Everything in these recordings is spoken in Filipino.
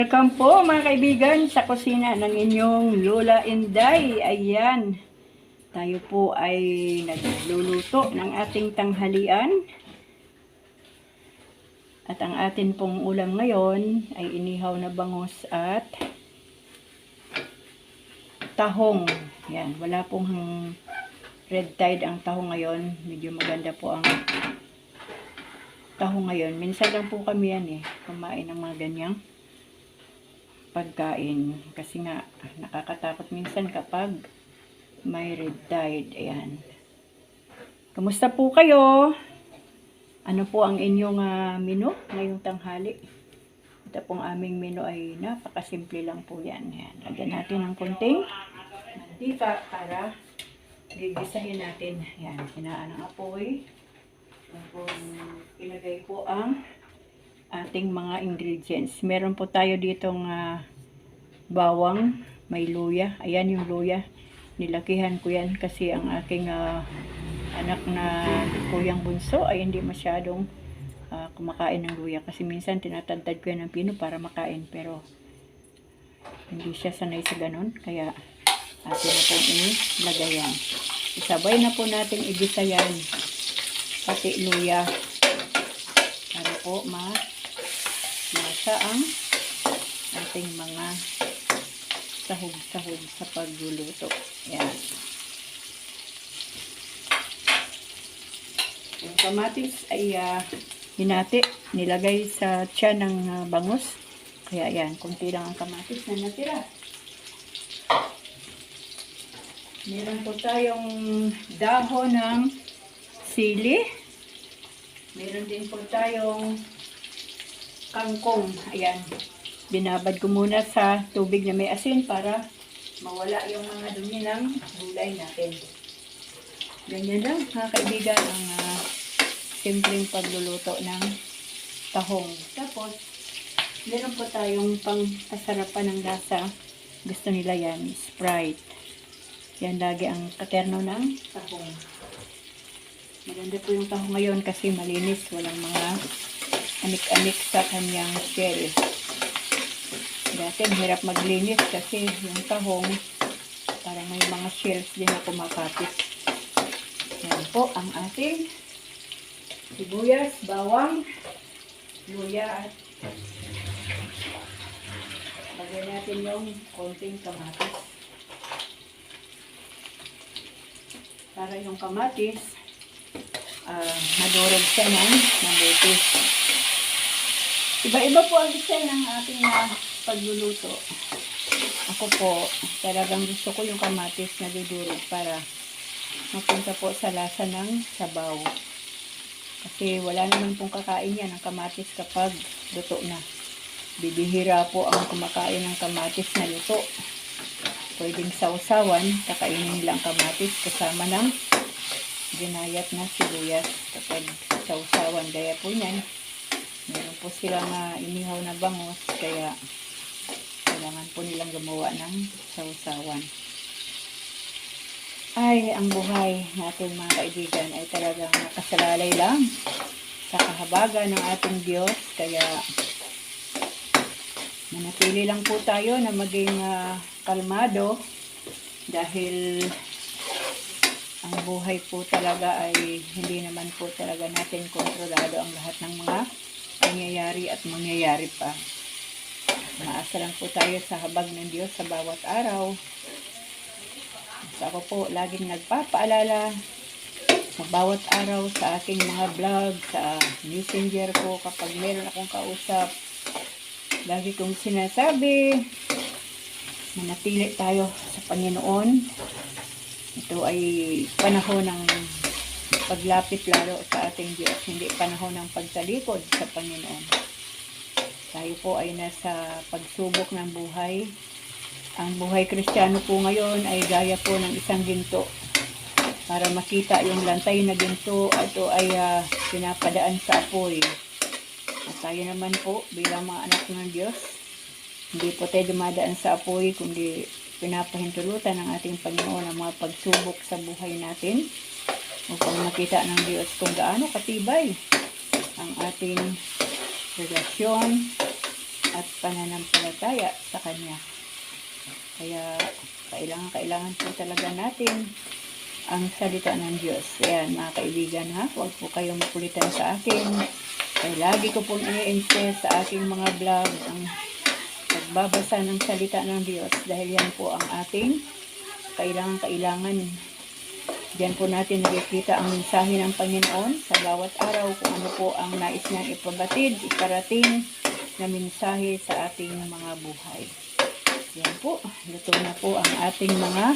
Welcome po mga kaibigan sa kusina ng inyong Lola Inday. Ayan, tayo po ay nagluluto ng ating tanghalian. At ang atin pong ulam ngayon ay inihaw na bangus at tahong. Yan, wala pong red tide ang tahong ngayon. Medyo maganda po ang tahong ngayon. Minsan lang po kami yan eh, kumain ng mga ganyang pagkain. Kasi nga, nakakatakot minsan kapag may red tide. Ayan. Kamusta po kayo? Ano po ang inyong ah, menu ngayong tanghali? Ito pong aming menu ay napakasimple lang po yan. Ayan. Lagyan natin ng konting mantika para gigisahin natin. Ayan. Hinaan ng apoy. Tapos, ilagay po ang ating mga ingredients. Meron po tayo ditong ah, bawang, may luya. Ayan yung luya. Nilakihan ko yan kasi ang aking ah, anak na kuyang bunso ay hindi masyadong ah, kumakain ng luya. Kasi minsan tinatantad ko yan ng pino para makain. Pero hindi siya sanay sa ganun. Kaya atin na pong ilagay yan. Isabay na po natin igisa yan. Pati luya. Para po ma nasa ang ating mga sahog-sahog sa pagluluto. Yan. Yung kamatis ay ah, hinati, nilagay sa tiyan ng ah, bangus. Kaya yan, kunti lang ang kamatis na natira. Meron po tayong dahon ng sili. Meron din po tayong kangkong. Ayan. Binabad ko muna sa tubig na may asin para mawala yung mga dumi ng gulay natin. Ganyan lang, mga kaibigan, ang ah, simpleng pagluluto ng tahong. Tapos, meron po tayong pang ng lasa. Gusto nila yan, Sprite. Yan lagi ang katerno ng tahong. Maganda po yung tahong ngayon kasi malinis, walang mga anik-anik sa kanyang shell. Dati hirap maglinis kasi yung tahong parang may mga shells din na kumakapit. Yan po ang ating sibuyas, bawang, luya at lagyan natin yung konting kamatis. Para yung kamatis, ah madurog siya ng mabuti. Iba-iba po ang design ng ating ah, pagluluto. Ako po, talagang gusto ko yung kamatis na dudurog para mapunta po sa lasa ng sabaw. Kasi wala naman pong kakain yan ng kamatis kapag luto na. Bibihira po ang kumakain ng kamatis na luto. Pwedeng sausawan, kakainin nilang kamatis kasama ng ginayat na sibuyas kapag sausawan. Gaya po niyan, meron po silang uh, inihaw na bangus, kaya kailangan po nilang gumawa ng sausawan. Ay, ang buhay natin mga kaibigan ay talagang nakasalalay lang sa kahabagan ng ating Diyos. Kaya manatili lang po tayo na maging ah, kalmado dahil ang buhay po talaga ay hindi naman po talaga natin kontrolado ang lahat ng mga nangyayari at mangyayari pa. Maasa lang po tayo sa habag ng Diyos sa bawat araw. Basta ako po laging nagpapaalala sa bawat araw sa aking mga vlog, sa messenger ko kapag meron akong kausap. Lagi kong sinasabi, manatili tayo sa Panginoon. Ito ay panahon ng paglapit lalo sa ating Diyos, hindi panahon ng pagtalikod sa Panginoon. Tayo po ay nasa pagsubok ng buhay. Ang buhay kristyano po ngayon ay gaya po ng isang ginto. Para makita yung lantay na ginto, ito ay ah, pinapadaan sa apoy. At tayo naman po, bilang mga anak ng Diyos, hindi po tayo dumadaan sa apoy, kundi pinapahintulutan ng ating Panginoon ang mga pagsubok sa buhay natin upang makita ng Diyos kung gaano katibay ang ating relasyon at pananampalataya sa Kanya. Kaya kailangan, kailangan po talaga natin ang salita ng Diyos. Ayan, mga kaibigan ha, huwag po kayong makulitan sa akin. Kaya lagi ko pong i-insist sa aking mga vlog ang pagbabasa ng salita ng Diyos dahil yan po ang ating kailangan-kailangan. Diyan po natin nakikita ang mensahe ng Panginoon sa bawat araw kung ano po ang nais niyang ipabatid, iparating na mensahe sa ating mga buhay. Yan po, luto na po ang ating mga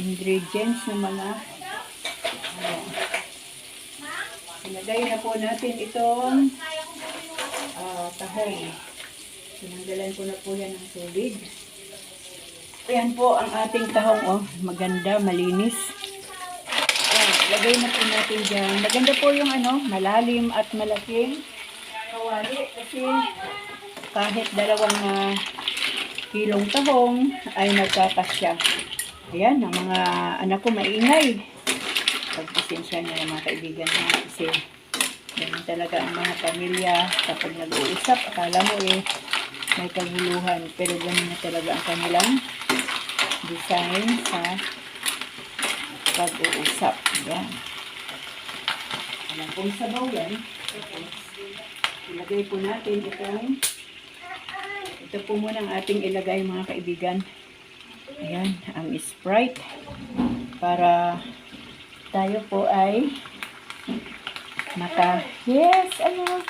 ingredients ng mga ayan. Na po natin itong ah, tahong. Sinanggalan ko na po yan ng tubig. Ayan po ang ating tahong, oh. Maganda, malinis. Ayan, lagay na po natin dyan. Maganda po yung ano, malalim at malaking kawali. Kasi kahit dalawang ah, kilong tahong ay nagkakasya. Ayan, ang mga anak ko maingay. Pagpasensya niyo ng mga kaibigan ha. Kasi ganun talaga ang mga pamilya kapag nag-uusap. Akala mo eh may kaguluhan. Pero ganun na talaga ang kanilang design sa pag-uusap. Ayan. Alam kong sabaw yan. Ilagay po natin itong ito po muna ang ating ilagay mga kaibigan. Ayan, ang Sprite. Para tayo po ay maka... Yes, ano?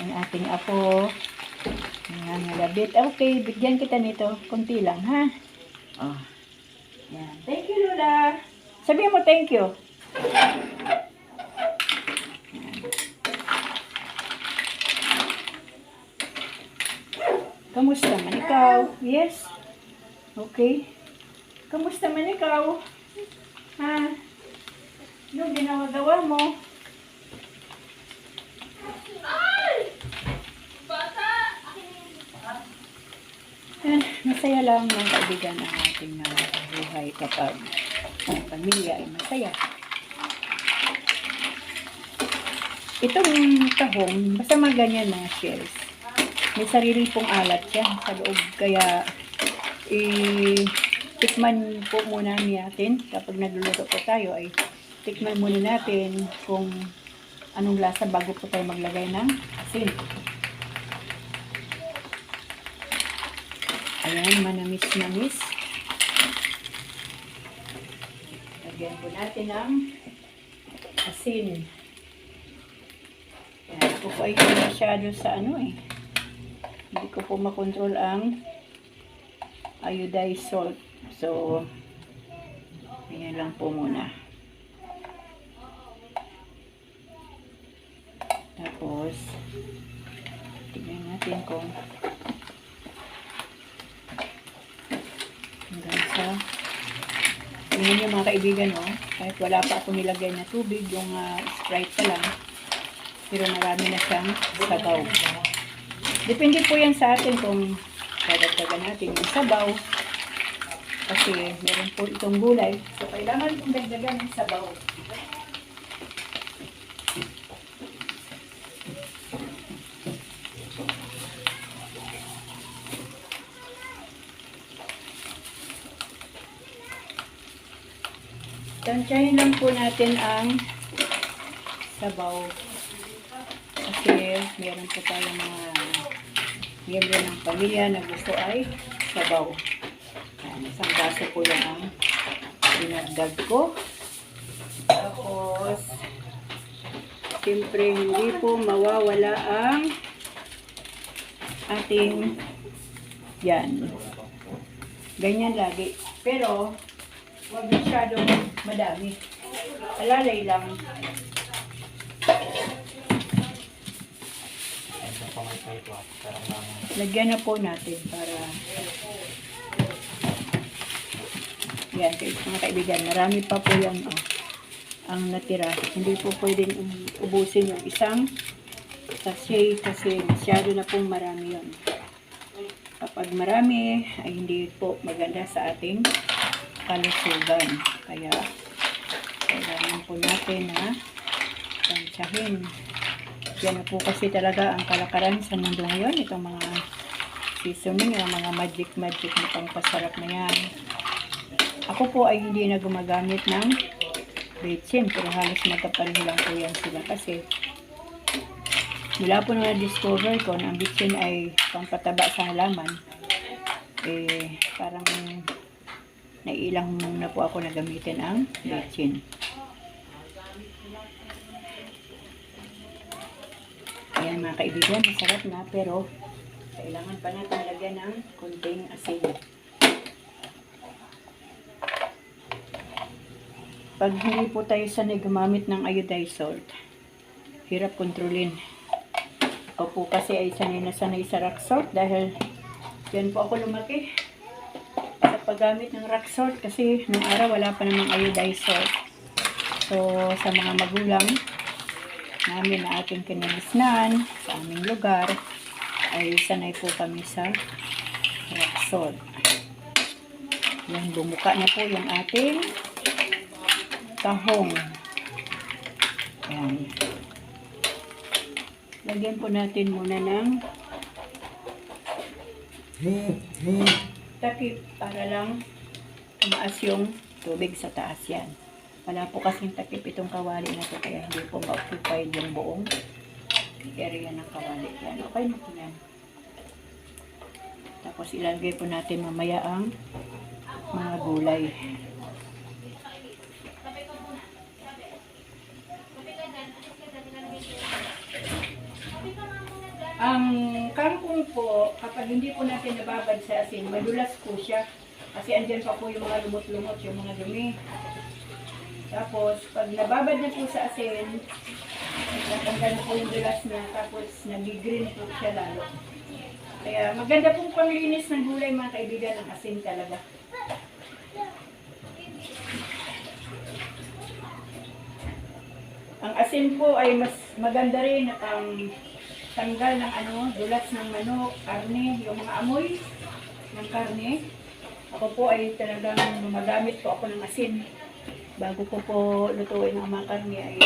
Ang ating apo. Ayan, malabit. Okay, bigyan kita nito. Kunti lang, ha? Oh. Ayan. Thank you, Lola. Sabihin mo thank you. Kamusta man ikaw? Yes? Okay. Kamusta man ikaw? Ha? Anong ginawa-gawa mo? Masaya lang mga kaibigan ang ating mga buhay kapag ang pamilya ay masaya. Itong tahong, basta mga ganyan mga shells, may sarili pong alat siya sa loob. Kaya, i-tikman po muna natin kapag nagluluto po tayo ay tikman muna natin kung anong lasa bago po tayo maglagay ng asin. Ayan, manamis-namis. Lagyan po natin ng asin. Ayan, ako po ay masyado sa ano eh. Hindi ko po makontrol ang iodized salt. So, ayan lang po muna. Tapos, tignan natin kung sa tingnan nyo mga kaibigan no? kahit wala pa ako nilagay na tubig yung ah, sprite pa lang. Pero marami na siyang sabaw. Depende po yan sa atin kung dadagdagan natin yung sabaw. Kasi meron po itong gulay. So kailangan kong dagdagan yung sabaw Tansyahin lang po natin ang sabaw. Kasi meron po tayo mga miyembro ng pamilya na gusto ay sabaw. Yan, isang baso po lang ang dinagdag ko. Tapos, siyempre hindi po mawawala ang ating yan. Ganyan lagi. Pero, Huwag masyadong madami. Alalay lang. Lagyan na po natin para yan, mga kaibigan, marami pa po yan oh, ang natira. Hindi po pwedeng ubusin yung isang sachet kasi masyado na pong marami yon. Kapag marami, ay hindi po maganda sa ating kalusugan. Kaya, kailangan po natin na tansyahin. Yan po kasi talaga ang kalakaran sa mundo ngayon. Itong mga seasoning, yung mga magic-magic na pangpasarap na yan. Ako po ay hindi na gumagamit ng betsin, pero halos magkapareho lang po yan sila kasi mula po na discover ko na ang betsin ay pampataba sa halaman, eh, parang nailang na po ako na gamitin ang betsin. Ayan mga kaibigan, masarap na pero kailangan pa natin lagyan ng konting asin. Pag hindi po tayo sanay gumamit ng iodized salt, hirap kontrolin. Ako po kasi ay sanay na sanay sa rock salt dahil yan po ako lumaki paggamit ng rock salt kasi nung araw wala pa namang iodized salt. So, sa mga magulang namin na ating kinagisnan sa aming lugar, ay sanay po kami sa rock salt. Yan, bumuka na po yung ating tahong. Yan. Lagyan po natin muna ng takip para lang tumaas yung tubig sa taas yan. Wala po kasing takip itong kawali na to kaya hindi po ma-occupied yung buong area ng kawali. Yan, okay na po yan. Tapos ilalagay po natin mamaya ang mga gulay. Ang kangkong po, kapag hindi po natin nababad sa asin, madulas po siya. Kasi andyan pa po yung mga lumot-lumot, yung mga dumi. Tapos, pag nababad na po sa asin, natanggal na po yung dulas niya, tapos nag-green po siya lalo. Kaya maganda pong panglinis ng gulay mga kaibigan ng asin talaga. Ang asin po ay mas maganda rin ang tanggal ng ano, dulas ng manok, karne, yung mga amoy ng karne. Ako po ay talagang gumagamit po ako ng asin. Bago ko po lutuin ang mga karne ay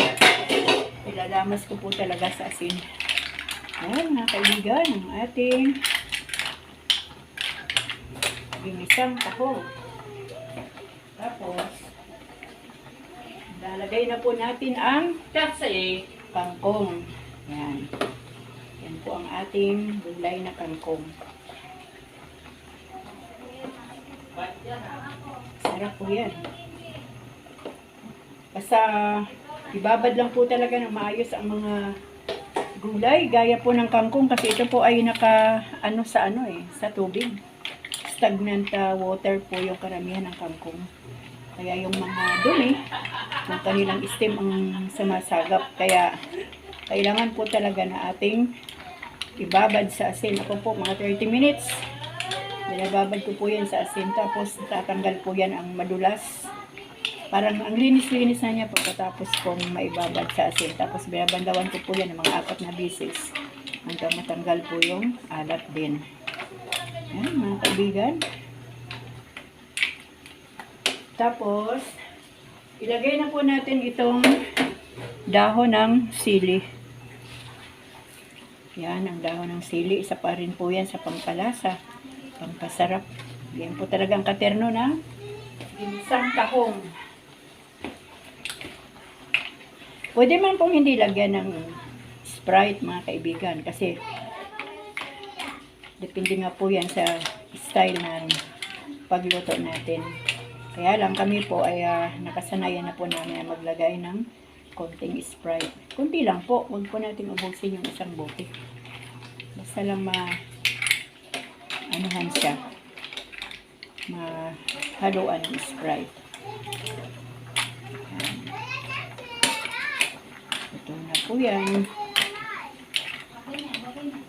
ilalamas ko po talaga sa asin. Ayan mga kaibigan, ang ating ginisang taho. Tapos, lalagay na po natin ang Kasi, kangkong. Yan. Yan po ang ating gulay na kangkong. Sarap po yan. Basta ibabad lang po talaga ng maayos ang mga gulay. Gaya po ng kangkong kasi ito po ay naka ano sa ano eh, sa tubig. Stagnant uh, water po yung karamihan ng kangkong. Kaya yung mga dumi, yung kanilang stem ang sumasagap. Kaya kailangan po talaga na ating ibabad sa asin. Ako po mga 30 minutes. Binababad ko po yan sa asin. Tapos tatanggal po yan ang madulas. Parang ang linis-linis na niya pagkatapos kong maibabad sa asin. Tapos binabandawan ko po yan ng mga apat na bisis. Hanggang matanggal po yung alat din. Yan mga kaibigan. Tapos, ilagay na po natin itong dahon ng sili. Yan, ang dahon ng sili. Isa pa rin po yan sa pampalasa. Pampasarap. Yan po talagang katerno na ginisang tahong. Pwede man pong hindi lagyan ng Sprite mga kaibigan kasi depende nga po yan sa style ng pagluto natin. Kaya lang kami po ay ah, nakasanayan na po namin na maglagay ng konting Sprite. Kunti lang po, huwag po natin ubusin yung isang bote. Basta lang ma anuhan siya. Mahaluan ng Sprite. Yan. Ito na po yan.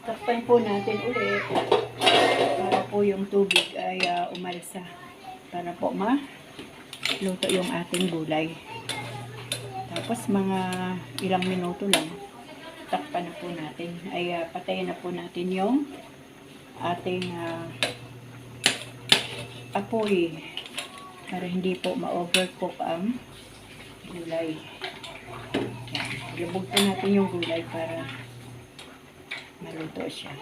Takpan po natin ulit para po yung tubig ay ah, umalsa para po ma luto yung ating gulay. Tapos mga ilang minuto lang takpan na po natin. Ay ah, patayin na po natin yung ating ah, apoy para hindi po ma-overcook ang gulay. Lubog po natin yung gulay para maluto siya.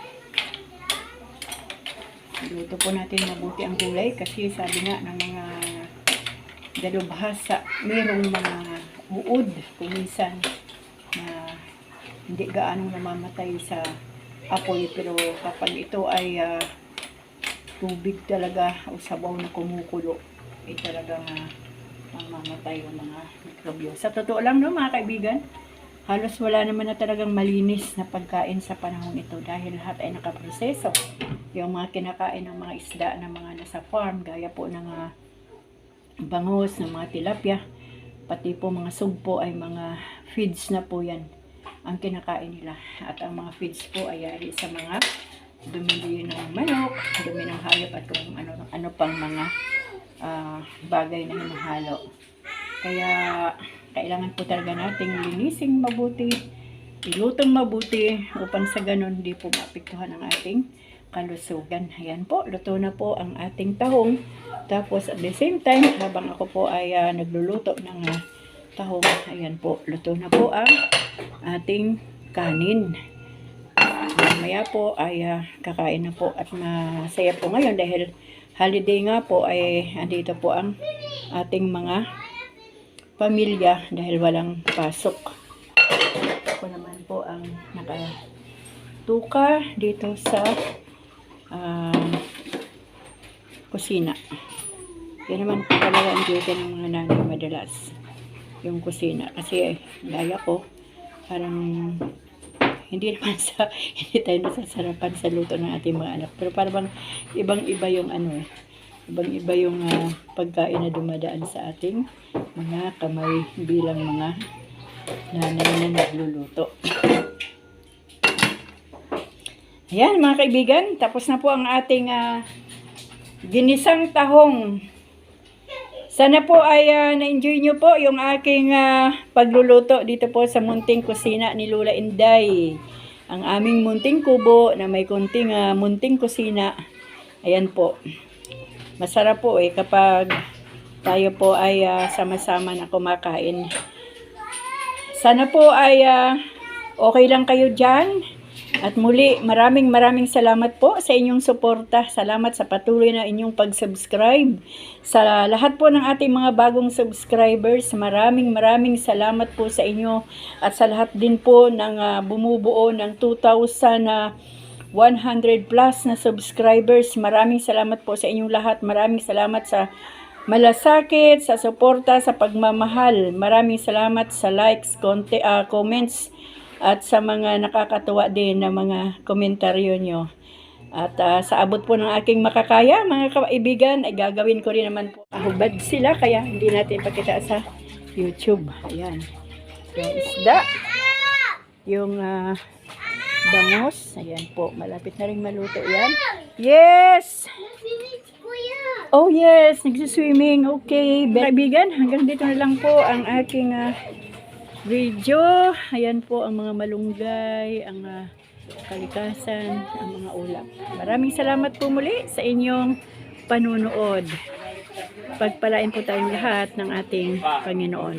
Luto po natin mabuti ang gulay kasi sabi nga ng mga dalubhasa, mayroong mga uod kumisan na hindi gaano namamatay sa apoy pero kapag ito ay ah, tubig talaga o sabaw na kumukulo ay talagang uh, mamamatay yung mga mikrobyo. Sa totoo lang no mga kaibigan, halos wala naman na talagang malinis na pagkain sa panahon ito dahil lahat ay nakaproseso. Yung mga kinakain ng mga isda ng mga nasa farm, gaya po ng ah, bangus, ng mga tilapia, pati po mga sugpo ay mga feeds na po yan ang kinakain nila. At ang mga feeds po ay yari sa mga dumi ng manok, dumi ng hayop at kung ano, ano pang mga ah, bagay na hinahalo. Kaya kailangan po talaga nating linising mabuti, ilutong mabuti upang sa ganun hindi po maapektuhan ang ating kalusugan. Ayan po, luto na po ang ating tahong. Tapos at the same time, habang ako po ay ah, nagluluto ng ah, tahong, ayan po, luto na po ang ating kanin. Mamaya po ay ah, kakain na po at masaya po ngayon dahil holiday nga po ay andito po ang ating mga pamilya dahil walang pasok. Ako naman po ang nakatuka dito sa ah, kusina. Yan naman po talaga ang duty ng mga nanay madalas. Yung kusina. Kasi gaya ko, parang hindi naman sa hindi tayo nasasarapan sa luto ng ating mga anak. Pero parang ibang iba yung ano eh. Ibang iba yung ah, pagkain na dumadaan sa ating mga kamay bilang mga nanay na nagluluto. Ayan mga kaibigan, tapos na po ang ating ah, ginisang tahong. Sana po ay ah, na-enjoy nyo po yung aking ah, pagluluto dito po sa munting kusina ni Lula Inday. Ang aming munting kubo na may kunting ah, munting kusina. Ayan po. Masarap po eh kapag tayo po ay sama-sama na kumakain. Sana po ay ah, okay lang kayo dyan. At muli, maraming maraming salamat po sa inyong suporta. Salamat sa patuloy na inyong pag-subscribe. Sa lahat po ng ating mga bagong subscribers, maraming maraming salamat po sa inyo. At sa lahat din po ng ah, bumubuo ng 2,000 na 100 plus na subscribers. Maraming salamat po sa inyong lahat. Maraming salamat sa malasakit, sa suporta, sa pagmamahal. Maraming salamat sa likes, konti, ah, comments, at sa mga nakakatuwa din na mga komentaryo nyo. At ah, sa abot po ng aking makakaya, mga kaibigan, ay gagawin ko rin naman po. Ahubad sila, kaya hindi natin pakita sa YouTube. Ayan. Yung isda. Yung ah, bangus. Ayan po, malapit na rin maluto yan. Yes! Oh yes, nagsiswimming. Okay, kaibigan, hanggang dito na lang po ang aking ah, video. Ayan po ang mga malunggay, ang ah, kalikasan, ang mga ulap. Maraming salamat po muli sa inyong panunood. Pagpalain po tayong lahat ng ating Panginoon.